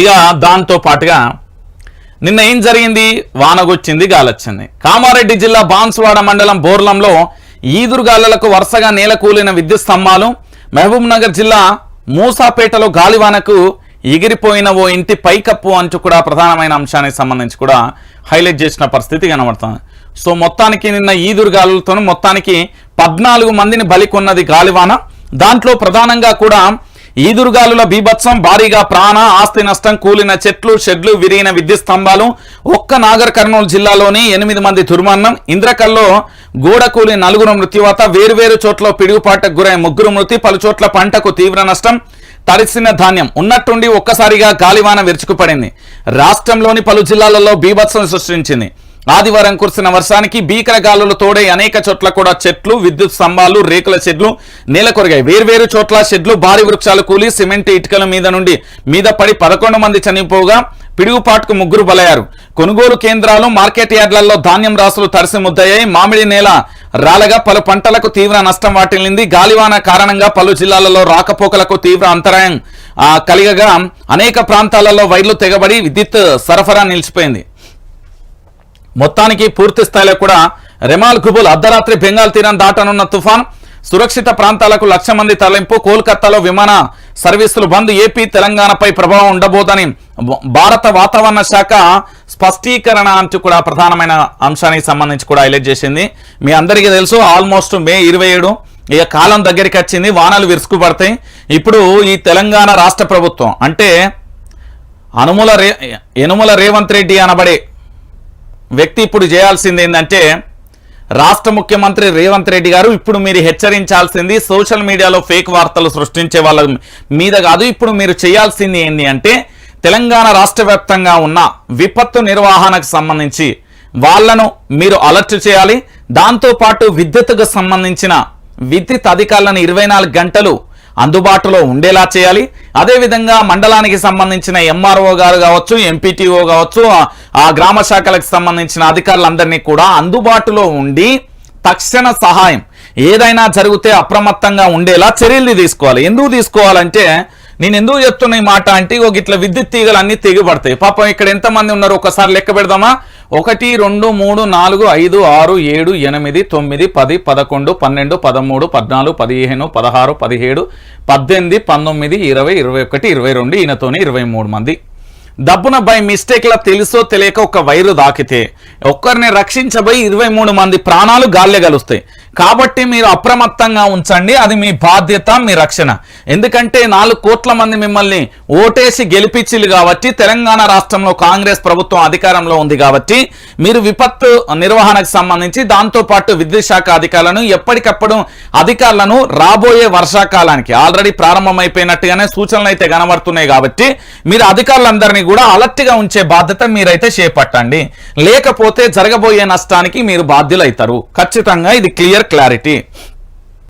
ఇక దాంతో పాటుగా నిన్న ఏం జరిగింది? వానగొచ్చింది గాలొచ్చింది. కామారెడ్డి జిల్లా బాన్సువాడ మండలం బోర్లంలో ఈదురుగాలులకు వరుసగా నేలకూలిన విద్యుత్ స్తంభాలు మహబూబ్ నగర్ జిల్లా మూసాపేటలో గాలివానకు ఎగిరిపోయిన ఓ ఇంటి పైకప్పు అంచు కూడా ప్రధానమైన అంశానికి సంబంధించి కూడా హైలైట్ చేసిన పరిస్థితి కనబడుతుంది. సో మొత్తానికి నిన్న ఈదురుగాలులతో మొత్తానికి పద్నాలుగు మందిని బలికొన్నది గాలివాన దాంట్లో ప్రధానంగా కూడా ఈదురుగాలుల బీభత్సం భారీగా ప్రాణ ఆస్తి నష్టం కూలిన చెట్లు షెడ్లు విరిగిన విద్యుత్ స్తంభాలు. ఒక్క నాగర్ కర్నూలు జిల్లాలోని ఎనిమిది మంది దుర్మరణం. ఇంద్రకల్లో గోడ కూలి నలుగురు మృత్యువాత వేరువేరు చోట్ల పిడుగుపాటకు గురై ముగ్గురు మృతి పలు చోట్ల పంటకు తీవ్ర నష్టం. తడిసిన ధాన్యం ఉన్నట్టుండి ఒక్కసారిగా గాలివాన విరుచుకుపడింది. రాష్ట్రంలోని పలు జిల్లాలలో బీభత్సం సృష్టించింది. ఆదివారం కురిసిన వర్షానికి భీకర గాలులు తోడే అనేక చోట్ల కూడా చెట్లు విద్యుత్ స్తంభాలు రేకుల షెడ్లు నేల కొరిగాయి వేర్వేరు చోట్ల షెడ్లు భారీ వృక్షాలు కూలి సిమెంట్ ఇటుకల మీద నుండి మీద పడి పదకొండు మంది చనిపోగా పిడుగుపాటుకు ముగ్గురు బలయ్యారు. కొనుగోలు కేంద్రాలు మార్కెట్ యార్డ్లలో ధాన్యం రాసులు తడిసి ముద్దయ్యాయి. మామిడి నేల రాలగా పలు పంటలకు తీవ్ర నష్టం వాటిల్లింది. గాలివాన కారణంగా పలు జిల్లాలలో రాకపోకలకు తీవ్ర అంతరాయం కలిగగా అనేక ప్రాంతాలలో వైర్లు తెగబడి విద్యుత్ సరఫరా నిలిచిపోయింది. మొత్తానికి పూర్తి స్థాయిలో కూడా రెమాల్ కుబుల్ అర్ధరాత్రి బెంగాల్ తీరం దాటనున్న తుఫాన్. సురక్షిత ప్రాంతాలకు లక్ష మంది తరలింపు. కోల్కతాలో విమాన సర్వీసులు బంద్. ఏపీ తెలంగాణపై ప్రభావం ఉండబోదని భారత వాతావరణ శాఖ స్పష్టీకరణ అంటూ కూడా ప్రధానమైన అంశానికి సంబంధించి కూడా హైలైట్ చేసింది. మీ అందరికీ తెలుసు ఆల్మోస్ట్ మే ఇరవై ఏడు ఇక కాలం దగ్గరికి వచ్చింది. వానలు విరుసుకుపడతాయి ఇప్పుడు ఈ తెలంగాణ రాష్ట్ర ప్రభుత్వం అంటే అనుముల రే యనుమల రేవంత్ రెడ్డి అనబడే వ్యక్తి ఇప్పుడు చేయాల్సింది ఏంటంటే రాష్ట్ర ముఖ్యమంత్రి రేవంత్ రెడ్డి గారు ఇప్పుడు మీరు హెచ్చరించాల్సింది సోషల్ మీడియాలో ఫేక్ వార్తలు సృష్టించే వాళ్ళ మీద కాదు. ఇప్పుడు మీరు చేయాల్సింది ఏంటి అంటే తెలంగాణ రాష్ట్ర ఉన్న విపత్తు నిర్వహణకు సంబంధించి వాళ్ళను మీరు అలర్ట్ చేయాలి. దాంతోపాటు విద్యుత్తుకు సంబంధించిన విద్యుత్ అధికారులను ఇరవై గంటలు అందుబాటులో ఉండేలా చేయాలి. అదేవిధంగా మండలానికి సంబంధించిన ఎంఆర్ఓ గారు కావచ్చు ఎంపీటీఓ కావచ్చు ఆ- గ్రామ శాఖలకు సంబంధించిన అధికారులందరినీ కూడా అందుబాటులో ఉండి తక్షణ సహాయం ఏదైనా జరిగితే అప్రమత్తంగా ఉండేలా చర్యలు తీసుకోవాలి. ఎందుకు తీసుకోవాలంటే నేను ఎందుకు చెప్తున్నా ఈ మాట అంటే ఒక ఇట్లా విద్యుత్ తీగలు అన్ని తెగిపడతాయి పాపం ఇక్కడ ఎంతమంది ఉన్నారు? ఒకసారి లెక్క పెడదామా? ఒకటి రెండు మూడు నాలుగు ఐదు ఆరు ఏడు ఎనిమిది తొమ్మిది పది పదకొండు పన్నెండు పదమూడు పద్నాలుగు పదిహేను పదహారు పదిహేడు పద్దెనిమిది పంతొమ్మిది ఇరవై ఇరవై ఒకటి ఇరవై రెండు ఈయనతోనే ఇరవై మూడు మంది. డబ్బున బై మిస్టేక్లా తెలుసో తెలియక ఒక వైరు దాకితే ఒక్కరిని రక్షించబోయి ఇరవై మూడు మంది ప్రాణాలు గాల్లే కలుస్తాయి కాబట్టి మీరు అప్రమత్తంగా ఉంచండి అది మీ బాధ్యత మీ రక్షణ. ఎందుకంటే నాలుగు కోట్ల మంది మిమ్మల్ని ఓటేసి గెలిపించిల్లు కాబట్టి తెలంగాణ రాష్ట్రంలో కాంగ్రెస్ ప్రభుత్వం అధికారంలో ఉంది కాబట్టి మీరు విపత్తు నిర్వహణకు సంబంధించి దాంతో పాటు విద్యుత్ శాఖ అధికారులను ఎప్పటికప్పుడు అధికారులను రాబోయే వర్షాకాలానికి ఆల్రెడీ ప్రారంభమైపోయినట్టుగానే సూచనలు అయితే కనబడుతున్నాయి కాబట్టి మీరు అధికారులందరినీ కూడా అలర్ట్గా ఉంచే బాధ్యత మీరైతే చేపట్టండి. లేకపోతే జరగబోయే నష్టానికి మీరు బాధ్యులైతారు. ఖచ్చితంగా ఇది క్లియర్ క్లారిటీ